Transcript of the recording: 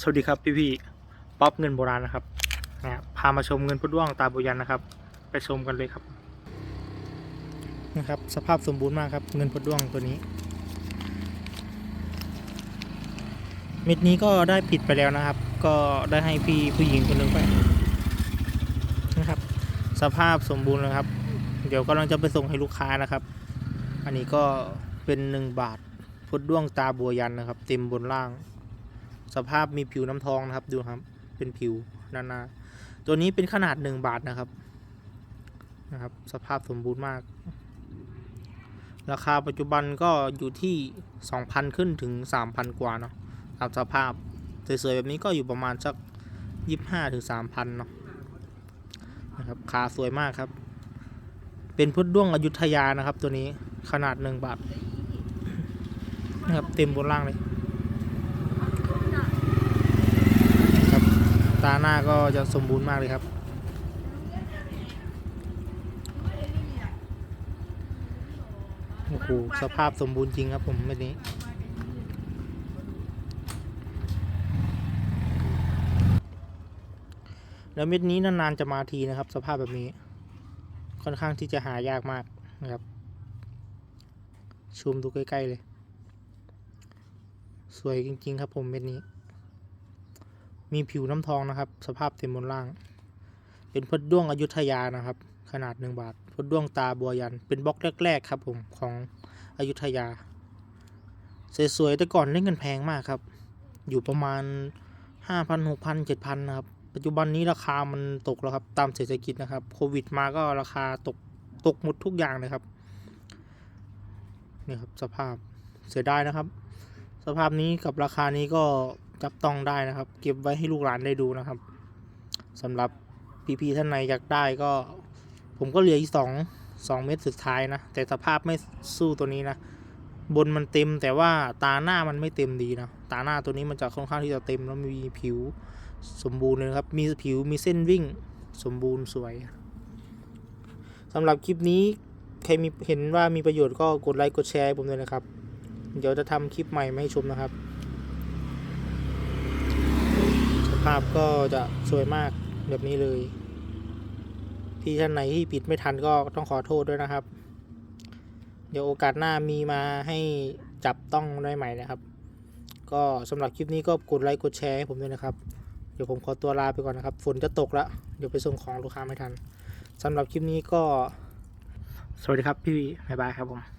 สวัสดีครับพี่พี่ป๊อปเงินโบราณนะครับนะพามาชมเงินพุดด้วงตาบุยันนะครับ ไปชมกันเลยครับนะครับ สภาพสมบูรณ์มากครับ เงินพุดด้วงตัวนี้ เม็ดนี้ก็ได้ปิดไปแล้วนะครับ ก็ได้ให้พี่ผู้หญิงคนหนึ่งไปนะครับ สภาพสมบูรณ์แล้วครับ เดี๋ยวกำลังจะไปส่งให้ลูกค้านะครับ อันนี้ก็เป็นหนึ่งบาทพุดด้วงตาบัวยันนะครับ เต็มบนล่าง สภาพมีผิวน้ำทองนะครับดูครับ เป็นผิวนานา ตัวนี้เป็นขนาดหนึ่งบาทนะครับนะครับ สภาพสมบูรณ์มาก ราคาปัจจุบันก็อยู่ที่สองพันขึ้นถึงสามพันกว่าเนาะตามสภาพสวยๆแบบนี้ก็อยู่ประมาณสักยี่ห้าถึงสามพันเนาะนะครับขาสวยมากครับ เป็นพุทธด้วงอยุธยานะครับ ตัวนี้ขนาดหนึ่งบาทนะครับเต็มบนล่างเลย ครับ ตาหน้าก็จะสมบูรณ์มากเลยครับ โอ้โห สภาพสมบูรณ์จริงครับผมเม็ดนี้แล้วเม็ดนี้นานๆจะมาทีนะครับ สภาพแบบนี้ ค่อนข้างที่จะหายากมากนะครับ ชูมดูใกล้ ๆ เลย สวยจริง ๆ ครับผมเม็ดนี้ มีผิวน้ำทองนะครับ สภาพเต็มบนล่าง เป็นพดด้วงอยุธยานะครับ ขนาดหนึ่งบาทพดด้วงตาบัวยัน เป็นบล็อกแรก ๆ ครับผมของอยุธยา สวยๆแต่ก่อนเล่นกันแพงมากครับ อยู่ประมาณห้าพันหกพันเจ็ดพันนะครับ ปัจจุบันนี้ราคามันตกแล้วครับ ตามเศรษฐกิจนะครับ โควิดมาก็ราคาตกตกหมดทุกอย่างเลยครับ นี่ครับสภาพเสียดายนะครับ สภาพนี้กับราคานี้ก็ จับต้องได้นะครับ เก็บไว้ให้ลูกหลานได้ดูนะครับสำหรับพี่ๆท่านไหนอยากได้ก็ ผมก็เหลืออีกสองสองเม็ดสุดท้ายนะ แต่สภาพไม่สู้ตัวนี้นะ บนมันเต็มแต่ว่าตาหน้ามันไม่เต็มดีนะ ตาหน้าตัวนี้มันจะค่อนข้างที่จะเต็มแล้วมีผิวสมบูรณ์เลยครับ มีผิวมีเส้นวิ่งสมบูรณ์สวยสำหรับคลิปนี้ใครมีเห็นว่ามีประโยชน์ก็กดไลค์กดแชร์ให้ผมด้วยนะครับ เดี๋ยวจะทำคลิปใหม่มาให้ชมนะครับ ส ภาพก็จะสวยมากแบบนี้เลย ที่ท่านไหนที่ปิดไม่ทันก็ต้องขอโทษด้วยนะครับ เดี๋ยวโอกาสหน้ามีมาให้จับต้องได้ใหม่นะครับ ก็สำหรับคลิปนี้ก็กดไลค์กดแชร์ให้ผมด้วยนะครับ เดี๋ยวผมขอตัวลาไปก่อนนะครับ ฝนจะตกแล้วเดี๋ยวไปส่งของลูกค้าไม่ทันสำหรับคลิปนี้ก็ สวัสดีครับพี่บ๊ายบายครับผม